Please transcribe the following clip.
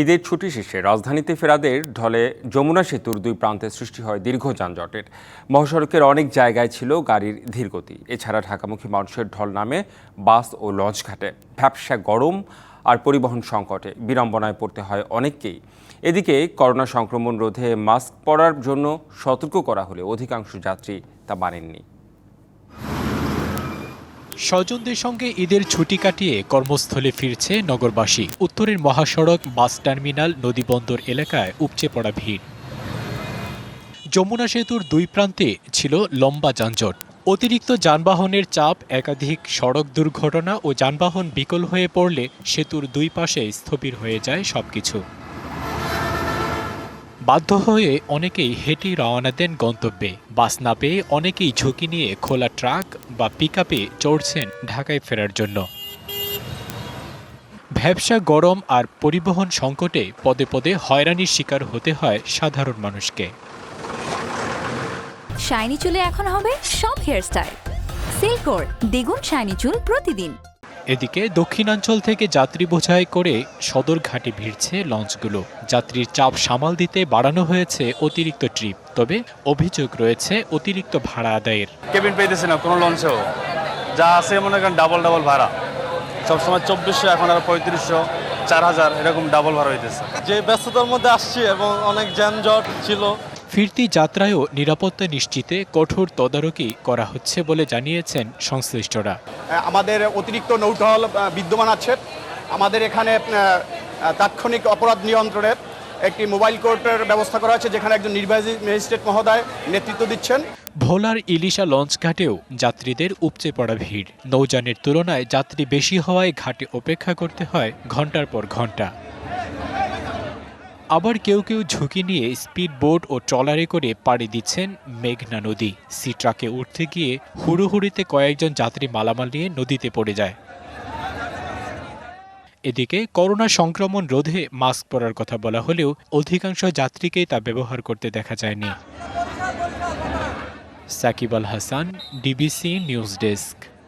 ঈদের ছুটি শেষে রাজধানীতে ফেরাদের ঢলে যমুনা সেতুর দুই প্রান্তে সৃষ্টি হয় দীর্ঘ যানজটের। মহাসড়কের অনেক জায়গায় ছিল গাড়ির ধীরগতি। এছাড়া ঢাকামুখী মানুষের ঢল নামে বাস ও লঞ্চ ঘাটে। ভ্যাবসা গরম আর পরিবহন সংকটে বিড়ম্বনায় পড়তে হয় অনেককেই। এদিকে করোনা সংক্রমণ রোধে মাস্ক পরার জন্য সতর্ক করা হলে অধিকাংশ যাত্রী তা মানেননি। স্বজনদের সঙ্গে ঈদের ছুটি কাটিয়ে কর্মস্থলে ফিরছে নগরবাসী। উত্তরের মহাসড়ক, বাস টার্মিনাল, নদীবন্দর এলাকায় উপচে পড়া ভিড়। যমুনা সেতুর দুই প্রান্তে ছিল লম্বা যানজট। অতিরিক্ত যানবাহনের চাপ, একাধিক সড়ক দুর্ঘটনা ও যানবাহন বিকল হয়ে পড়লে সেতুর দুই পাশে স্থবির হয়ে যায় সবকিছু। বাধ্য হয়ে অনেকেই হেঁটে রওনা দেন গন্তব্যে। বাস না পেয়ে অনেকেই ঝুঁকি নিয়ে খোলা ট্রাক বা পিকআপে চড়ছেন ঢাকায় ফেরার জন্য। ব্যবসা গরম আর পরিবহন সংকটে পদে পদে হয়রানির শিকার হতে হয় সাধারণ মানুষকে। শাইনি চুলে এখন হবে সব হেয়ারস্টাইল। সিল্কোর দ্বিগুণ শাইনি চুল প্রতিদিন। এদিকে দক্ষিণাঞ্চল থেকে যাত্রী বোঝাই করে সদরঘাটে ভিড়ছে লঞ্চগুলো। যাত্রীর চাপ সামাল দিতে বাড়ানো হয়েছে অতিরিক্ত ট্রিপ তবে অভিযোগ রয়েছে অতিরিক্ত ভাড়া আদায়ের। কেবিন পেতেছি না কোনো লঞ্চেও যা আছে মনে করেন ডাবল ডাবল ভাড়া। সবসময় চব্বিশশো এখন আর পঁয়ত্রিশশো চার হাজার এরকম ডাবল ভাড়া হইতেছে। যে ব্যস্ততার মধ্যে আসছি এবং অনেক যানজট ছিল ফিরতি যাত্রায়ও নিরাপত্তা নিশ্চিতে কঠোর তদারকি করা হচ্ছে বলে জানিয়েছেন সংশ্লিষ্টরা। আমাদের অতিরিক্ত নৌটহল বিদ্যমান আছে। আমাদের এখানে তাৎক্ষণিক অপরাধ নিয়ন্ত্রণের একটি মোবাইল কোর্টের ব্যবস্থা করা আছে যেখানে একজন নির্বাহী ম্যাজিস্ট্রেট মহোদয় নেতৃত্ব দিচ্ছেন। ভোলার ইলিশা লঞ্চ ঘাটেও যাত্রীদের উপচে পড়া ভিড়। নৌযানের তুলনায় যাত্রী বেশি হওয়ায় ঘাটে অপেক্ষা করতে হয় ঘণ্টার পর ঘণ্টা আবার কেউ কেউ ঝুঁকি নিয়ে স্পিড বোট ও ট্রলারে করে পাড়ি দিচ্ছেন মেঘনা নদী। সি ট্রাকে উঠতে গিয়ে হুড়োহুড়িতে কয়েকজন যাত্রী মালামাল নিয়ে নদীতে পড়ে যায়। এদিকে করোনা সংক্রমণ রোধে মাস্ক পরার কথা বলা হলেও অধিকাংশ যাত্রীকেই তা ব্যবহার করতে দেখা যায়নি। Shakib Al Hasan, DBC news desk.